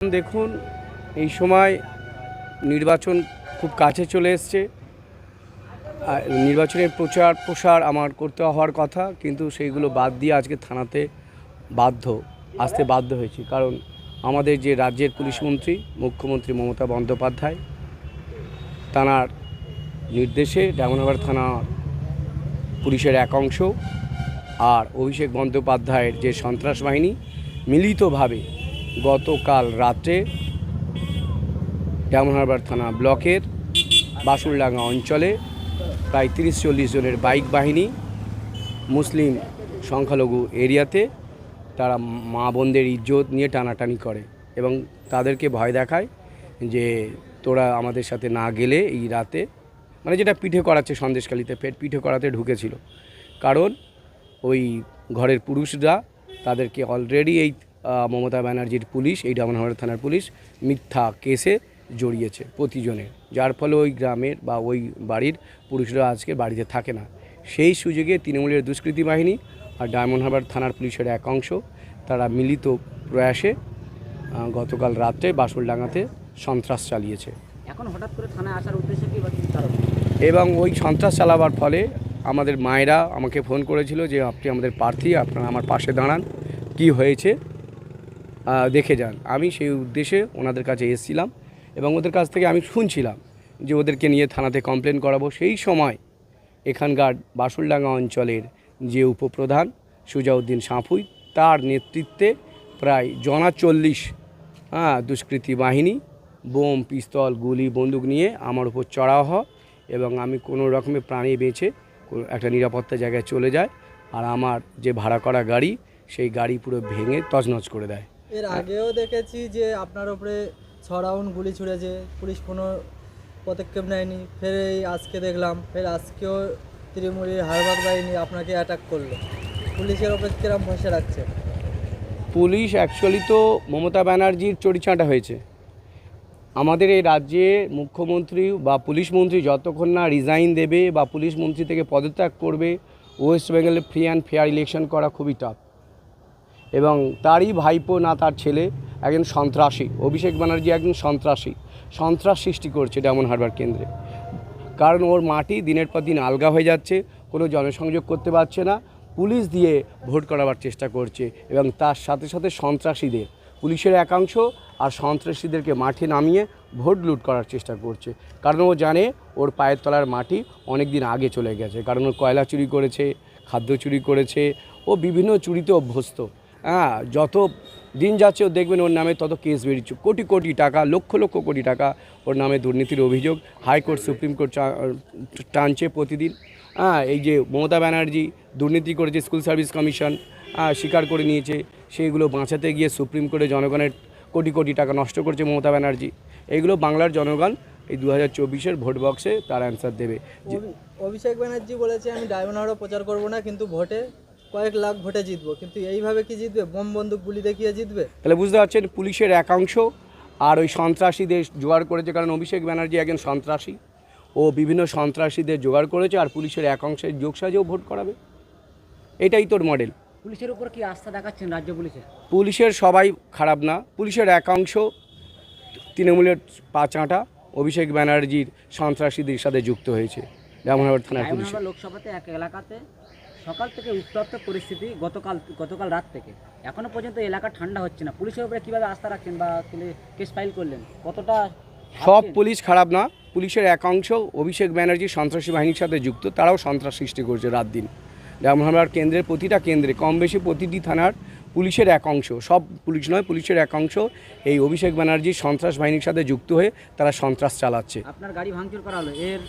দেখুন, এই সময় নির্বাচন খুব কাছে চলে এসছে। নির্বাচনের প্রচার প্রসার আমার করতে হওয়ার কথা, কিন্তু সেইগুলো বাদ দিয়ে আজকে থানাতে বাধ্য, আসতে বাধ্য হয়েছি। কারণ আমাদের যে রাজ্যের পুলিশ মন্ত্রী, মুখ্যমন্ত্রী মমতা বন্দ্যোপাধ্যায়, তানার নির্দেশে ডায়মন্ডহাবার থানা পুলিশের এক অংশ আর অভিষেক বন্দ্যোপাধ্যায়ের যে সন্ত্রাস বাহিনী, মিলিতভাবে গতকাল রাতে ডায়মন্ড হারবার থানা ব্লকের বাসুরডাঙ্গা অঞ্চলে প্রায় তিরিশ চল্লিশ জনের বাইক বাহিনী মুসলিম সংখ্যালঘু এরিয়াতে তারা মা বোনদের ইজ্জত নিয়ে টানাটানি করে এবং তাদেরকে ভয় দেখায় যে তোরা আমাদের সাথে না গেলে এই রাতে মানে যেটা পিঠে করাচ্ছে সন্দেশখালিতে ফের পিঠে করাতে ঢুকেছিল। কারণ ওই ঘরের পুরুষরা তাদেরকে অলরেডি এই মমতা ব্যানার্জির পুলিশ এই ডামনহাওড় থানার পুলিশ মিথ্যা কেসে জড়িয়েছে প্রতিজনের যার ফলে ওই গ্রামের বা ওই বাড়ির পুরুষরা আজকে বাড়িতে থাকে না। সেই সুযোগে তৃণমূলের দুষ্কৃতী বাহিনী আর ডায়মন্ড হারবার থানার পুলিশের এক অংশ তারা মিলিত প্রয়াসে গতকাল রাত্রে বাসুলডাঙ্গাতে সন্ত্রাস চালিয়েছে। এখন হঠাৎ করে থানায় আসার উদ্দেশ্য কি এবং ওই সন্ত্রাস চালাবার ফলে আমাদের মায়েরা আমাকে ফোন করেছিল যে আপনি আমাদের প্রার্থী আপনারা আমার পাশে দাঁড়ান। কি হয়েছে? দেখে যান। আমি সেই উদ্দেশ্যে ওনাদের কাছে এসেছিলাম এবং ওদের কাছ থেকে আমি শুনছিলাম যে ওদেরকে নিয়ে থানাতে কমপ্লেন করাবো। সেই সময় এখানকার বাসুলডাঙ্গা অঞ্চলের যে উপপ্রধান সুজাউদ্দিন সাঁফুই তার নেতৃত্বে প্রায় জনা চল্লিশ হ্যাঁ দুষ্কৃতী বাহিনী, বোম, পিস্তল, গুলি, বন্দুক নিয়ে আমার উপর চড়াও হয় এবং আমি কোনো রকমে প্রাণী বেঁচে একটা নিরাপত্তা জায়গায় চলে যায় আর আমার যে ভাড়া করা গাড়ি, সেই গাড়ি পুরো ভেঙে তছনছ করে দেয়। এর আগেও দেখেছি যে আপনার উপরে ছ রাউন্ড গুলি ছুড়েছে পুলিশ কোনো পদক্ষেপ নেয়নি। ফের এই আজকে দেখলাম ফের আজকেও তৃণমূলের হারবাদ বাহিনী আপনাকে অ্যাটাক করল। পুলিশের ওপর কিরম ভরসা রাখছে? পুলিশ অ্যাকচুয়ালি তো মমতা ব্যানার্জির চড়িচাঁটা হয়েছে। আমাদের এই রাজ্যে মুখ্যমন্ত্রী বা পুলিশ মন্ত্রী যতক্ষণ না রিজাইন দেবে বা পুলিশ মন্ত্রী থেকে পদত্যাগ করবে ওয়েস্ট বেঙ্গলে ফ্রি অ্যান্ড ফেয়ার ইলেকশন করা খুবই টাফ এবং তারই ভাইপো না তার ছেলে একজন সন্ত্রাসী। অভিষেক ব্যানার্জি একজন সন্ত্রাসী। সন্ত্রাস সৃষ্টি করছে ডায়মন্ড হারবার কেন্দ্রে। কারণ ওর মাটি দিনের পর দিন আলগা হয়ে যাচ্ছে, কোনো জনসংযোগ করতে পারছে না, পুলিশ দিয়ে ভোট করাবার চেষ্টা করছে এবং তার সাথে সাথে সন্ত্রাসীদের, পুলিশের একাংশ আর সন্ত্রাসীদেরকে মাঠে নামিয়ে ভোট লুট করার চেষ্টা করছে। কারণ ও জানে ওর পায়ের তলার মাটি অনেক দিন আগে চলে গেছে। কারণ ও কয়লা চুরি করেছে, খাদ্য চুরি করেছে, ও বিভিন্ন চুরিতে অভ্যস্ত। হ্যাঁ যত দিন যাচ্ছে ও দেখবেন ওর নামে তত কেস বেরিয়েছে। কোটি কোটি টাকা, লক্ষ লক্ষ কোটি টাকা ওর নামে দুর্নীতির অভিযোগ। হাইকোর্ট সুপ্রিম কোর্ট টানছে প্রতিদিন। হ্যাঁ এই যে মমতা ব্যানার্জি দুর্নীতি করেছে স্কুল সার্ভিস কমিশন স্বীকার করে নিয়েছে। সেইগুলো বাঁচাতে গিয়ে সুপ্রিম কোর্টে জনগণের কোটি কোটি টাকা নষ্ট করেছে মমতা ব্যানার্জি। এইগুলো বাংলার জনগণ এই দু হাজার চব্বিশের ভোট বক্সে তার অ্যান্সার দেবে। অভিষেক ব্যানার্জি বলেছে, আমি ডায়মন্ড হারবার প্রচার করব না, কিন্তু ভোটে কয়েক লাখ ভোটে জিতবো কিন্তু এইভাবে কি জিতবে? বোম বন্দুক গুলি দেখিয়ে জিতবে? তাহলে বুঝতে পারছেন পুলিশের একাংশ আর ওই সন্ত্রাসীদের জোগাড় করেছে কারণ অভিষেক ব্যানার্জি একজন সন্ত্রাসী। ও বিভিন্ন সন্ত্রাসীদের জোগাড় করেছে আর পুলিশের একাংশের যোগসাজেও ভোট করাবে। এটাই তোর মডেল পুলিশের উপর কি আস্থা দেখাচ্ছেন রাজ্য পুলিশের পুলিশের সবাই খারাপ না পুলিশের একাংশ তৃণমূলের পাঁচাঁটা অভিষেক ব্যানার্জির সন্ত্রাসীদের সাথে যুক্ত হয়েছে রামনগর থানার পুলিশ। লোকসভাতে এক এলাকাতে সকাল থেকে উত্তপ্ত পরিস্থিতি গতকাল গতকাল রাত থেকে। এখনও পর্যন্ত এলাকা ঠান্ডা হচ্ছে না। পুলিশের উপরে কীভাবে আস্থা রাখছেন বা কেস ফাইল করলেন? কতটা সব পুলিশ খারাপ না। পুলিশের একাংশ অভিষেক ব্যানার্জি সন্ত্রাসী বাহিনীর সাথে যুক্ত। তারাও সন্ত্রাস সৃষ্টি করছে রাত দিন। রামহামলার কেন্দ্রের প্রতিটা কেন্দ্রে কম বেশি প্রতিটি থানার পুলিশের একাংশ সব পুলিশ নয় পুলিশের একাংশ এই অভিষেক ব্যানার্জি সন্ত্রাস বাহিনীর সাথে যুক্ত হয়ে তারা সন্ত্রাস চালাচ্ছে। আপনার গাড়ি ভাঙচুর করা হলো। এর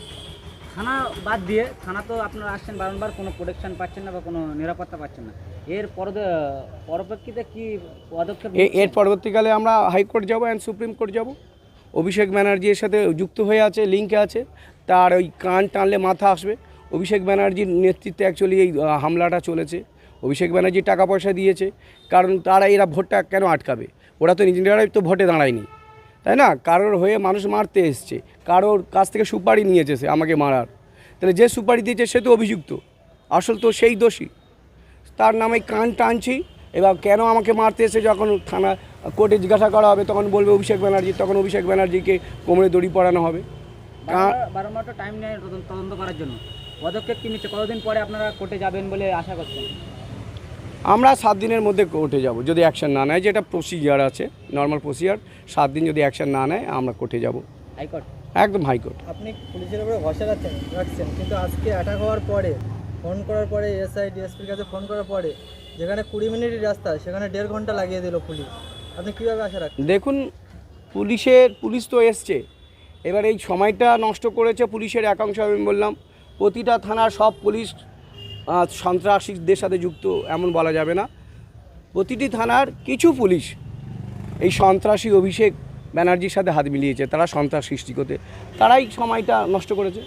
থানা বাদ দিয়ে থানা তো আপনারা আসছেন বারংবার, কোনো প্রোটেকশন পাচ্ছেন না বা কোনো নিরাপত্তা পাচ্ছেন না। এর পর পরপ্রেক্ষিতে কি পদক্ষেপ এর পরবর্তীকালে আমরা হাইকোর্ট যাব অ্যান্ড সুপ্রিম কোর্ট যাব। অভিষেক ব্যানার্জির সাথে যুক্ত হয়ে আছে লিঙ্কে আছে। তার ওই কান টানলে মাথা আসবে। অভিষেক ব্যানার্জির নেতৃত্বে অ্যাকচুয়ালি এই হামলাটা চলেছে। অভিষেক ব্যানার্জি টাকা পয়সা দিয়েছে। কারণ তারা এরা ভোটটা কেন আটকাবে? ওরা তো নিজেরাই তো ভোটে দাঁড়ায়নি। তাই না? কারোর হয়ে মানুষ মারতে এসছে কারোর কাছ থেকে সুপারি নিয়েছে সে আমাকে মারার। তাহলে যে সুপারি দিয়েছে সে তো অভিযুক্ত আসল তো সেই দোষী। তার নামে কান টানছি এবার কেন আমাকে মারতে এসে যখন থানা কোর্টে জিজ্ঞাসা করা হবে তখন বলবে অভিষেক ব্যানার্জি তখন অভিষেক ব্যানার্জিকে কোমরে দড়ি পরানো হবে। টাইম নেয় তদন্ত তদন্ত করার জন্য। পদক্ষেপ কি নিচ্ছে? কতদিন পরে আপনারা কোর্টে যাবেন বলে আশা করছেন? আমরা সাত দিনের মধ্যে কোর্টে যাব যদি অ্যাকশন না নেয় যেটা প্রসিজিয়ার আছে নর্মাল প্রসিজিয়ার সাত দিন যদি অ্যাকশন না নেয় আমরা কোর্টে যাব। হাইকোর্ট? একদম হাইকোর্ট। আপনি পুলিশের উপরে ভরসা রাখছেন রাখছেন কিন্তু আজকে অ্যাটাক হওয়ার পরে ফোন করার পরে এসআই ডিএসপির কাছে ফোন করার পরে যেখানে কুড়ি মিনিটের রাস্তা সেখানে দেড় ঘণ্টা লাগিয়ে দিল পুলিশ। আপনি কীভাবে আশা রাখছেন? দেখুন পুলিশের পুলিশ তো এসছে। এবার এই সময়টা নষ্ট করেছে পুলিশের একাংশ আমি বললাম। প্রতিটা থানার সব পুলিশ সন্ত্রাসীদের সাথে যুক্ত এমন বলা যাবে না। প্রতিটি থানার কিছু পুলিশ এই সন্ত্রাসী অভিষেক ব্যানার্জির সাথে হাত মিলিয়েছে। তারা সন্ত্রাস সৃষ্টি করতে তারাই সময়টা নষ্ট করেছে।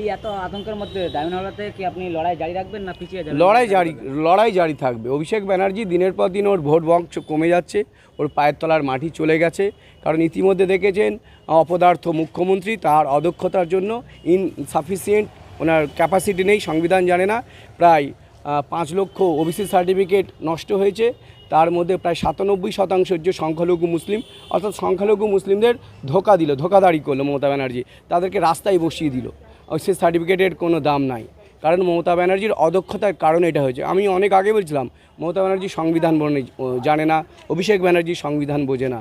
এই এত আতঙ্কের মধ্যে কি আপনি লড়াই জারি রাখবেন না পিছিয়ে যাবেন? লড়াই জারি লড়াই জারি থাকবে। অভিষেক ব্যানার্জি দিনের পর দিন ওর ভোট বংশ কমে যাচ্ছে ওর পায়ের তলার মাটি চলে গেছে। কারণ ইতিমধ্যে দেখেছেন অপদার্থ মুখ্যমন্ত্রী তার অদক্ষতার জন্য ইনসাফিসিয়েন্ট ওনার ক্যাপাসিটি নেই, সংবিধান জানে না। প্রায় পাঁচ লক্ষ ওবিসি সার্টিফিকেট নষ্ট হয়েছে। তার মধ্যে প্রায় সাতানব্বই শতাংশ যে সংখ্যালঘু মুসলিম। অর্থাৎ সংখ্যালঘু মুসলিমদের ধোকা দিল ধোকাদারি করল মমতা ব্যানার্জি। তাদেরকে রাস্তায় বসিয়ে দিল। সেই সার্টিফিকেটের কোনো দাম নাই। কারণ মমতা ব্যানার্জির অদক্ষতার কারণে এটা হয়েছে। আমি অনেক আগে বলছিলাম, মমতা ব্যানার্জি সংবিধান জানে না, অভিষেক ব্যানার্জি সংবিধান বোঝে না।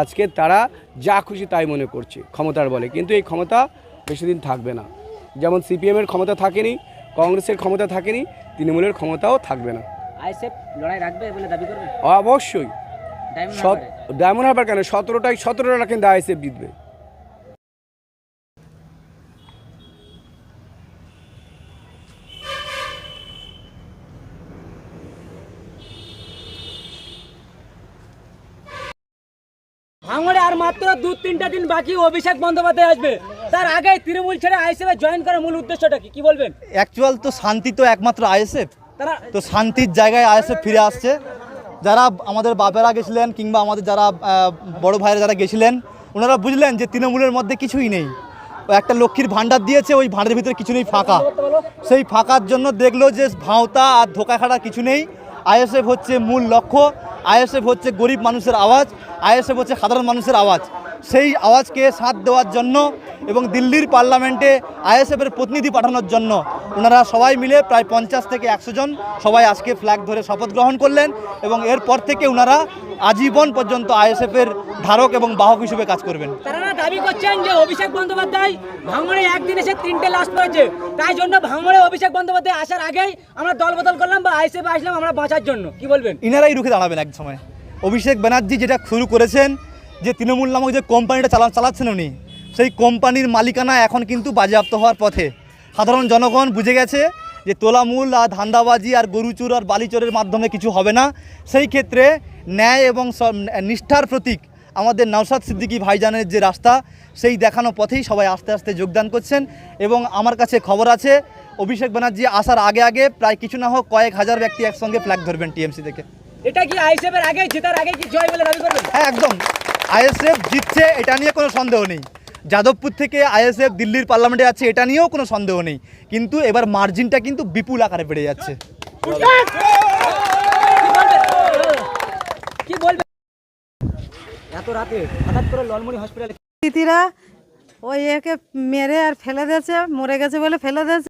আজকে তারা যা খুশি তাই মনে করছে, ক্ষমতার বলে। কিন্তু এই ক্ষমতা বেশি দিন থাকবে না। যেমন সিপিএমের ক্ষমতা থাকেনি কংগ্রেসের ক্ষমতা থাকেনি তৃণমূলের ক্ষমতাও থাকবে না। আইসেফ লড়াই রাখবে বলে দাবি করবে? অবশ্যই। ডায়মন্ড হারবার? কেন? সতেরোটাই সতেরোটা কিন্তু আইএসএফ জিতবে। ভাঙড়ে আর মাত্র দু তিনটা দিন বাকি অভিষেক বন্দ্যোপাধ্যায় আসবে। তার আগে তৃণমূল ছেড়ে আইসিএফে জয়েন করার মূল উদ্দেশ্যটা কি? কি বলবেন? অ্যাকচুয়াল তো শান্তি তো একমাত্র আইএসএফ। তারা তো শান্তির জায়গায় আইএসএফ ফিরে আসছে। যারা আমাদের বাপেরা গেছিলেন কিংবা আমাদের যারা বড় ভাইয়েরা যারা গেছিলেন ওনারা বুঝলেন যে তৃণমূলের মধ্যে কিছুই নেই। একটা লক্ষ্মীর ভাণ্ডার দিয়েছে ওই ভাণ্ডারের ভিতরে কিছু নেই ফাঁকা। সেই ফাঁকার জন্য দেখল যে ভাওতা আর ধোকা খাটা কিছু নেই। আইএসএফ হচ্ছে মূল লক্ষ্য। আইএসএফ হচ্ছে গরিব মানুষের আওয়াজ। আইএসএফ হচ্ছে সাধারণ মানুষের আওয়াজ। সেই আওয়াজকে সাথ দেওয়ার জন্য এবং দিল্লির পার্লামেন্টে আইএসএফের প্রতিনিধি পাঠানোর জন্য। ওনারা সবাই মিলে প্রায় পঞ্চাশ থেকে একশো জন সবাই আজকে ফ্ল্যাগ ধরে শপথ গ্রহণ করলেন এবং এরপর থেকে ওনারা আজীবন পর্যন্ত আইএসএফের ধারক এবং বাহক হিসেবে কাজ করবেন। তারা দাবি করছেন যে অভিষেক বন্দ্যোপাধ্যায় ভাঙড়ে একদিন এসে তিনটে লাশ করেছে। তাই জন্য ভাঙড়ে অভিষেক বন্দ্যোপাধ্যায় আসার আগেই আমরা দল বদল করলাম বা আইসিএফ আসলাম আমরা বাঁচার জন্য। কি বলবেন? ইনারাই রুখে দাঁড়াবেন এক সময়। অভিষেক ব্যানার্জি যেটা শুরু করেছেন যে তৃণমূল নামক যে কোম্পানিটা চালা চালাচ্ছেন উনি সেই কোম্পানির মালিকানা এখন কিন্তু বাজেয়াপ্ত হওয়ার পথে। সাধারণ জনগণ বুঝে গেছে যে তোলামূল আর ধান্দাবাজি আর গরুচুর আর বালিচরের মাধ্যমে কিছু হবে না। সেই ক্ষেত্রে ন্যায় এবং নিষ্ঠার প্রতীক আমাদের নওশাদ সিদ্দিকী ভাইজানের যে রাস্তা সেই দেখানো পথেই সবাই আস্তে আস্তে যোগদান করছেন এবং আমার কাছে খবর আছে অভিষেক ব্যানার্জি আসার আগে আগে প্রায় কিছু না হোক কয়েক হাজার ব্যক্তি একসঙ্গে ফ্ল্যাগ ধরবেন টিএমসি থেকে এটা কি আইসিএফ এর আগে জেতার আগে কি জয় বলে দাবি করবেন? হ্যাঁ একদম। আইএসএফ জিতছে এটা নিয়ে কোনো সন্দেহ নেই। যাদবপুর থেকে আইএসএফ দিল্লির পার্লামেন্টে যাচ্ছে এটা নিয়েও কোনো সন্দেহ নেই। কিন্তু এবার মার্জিনটা কিন্তু বিপুল আকারে বেড়ে যাচ্ছে। এত রাতে হঠাৎ করে হসপিটালে দিদিরা ওই একে মেরে আর ফেলে দিয়েছে মরে গেছে বলে ফেলে দিয়েছে।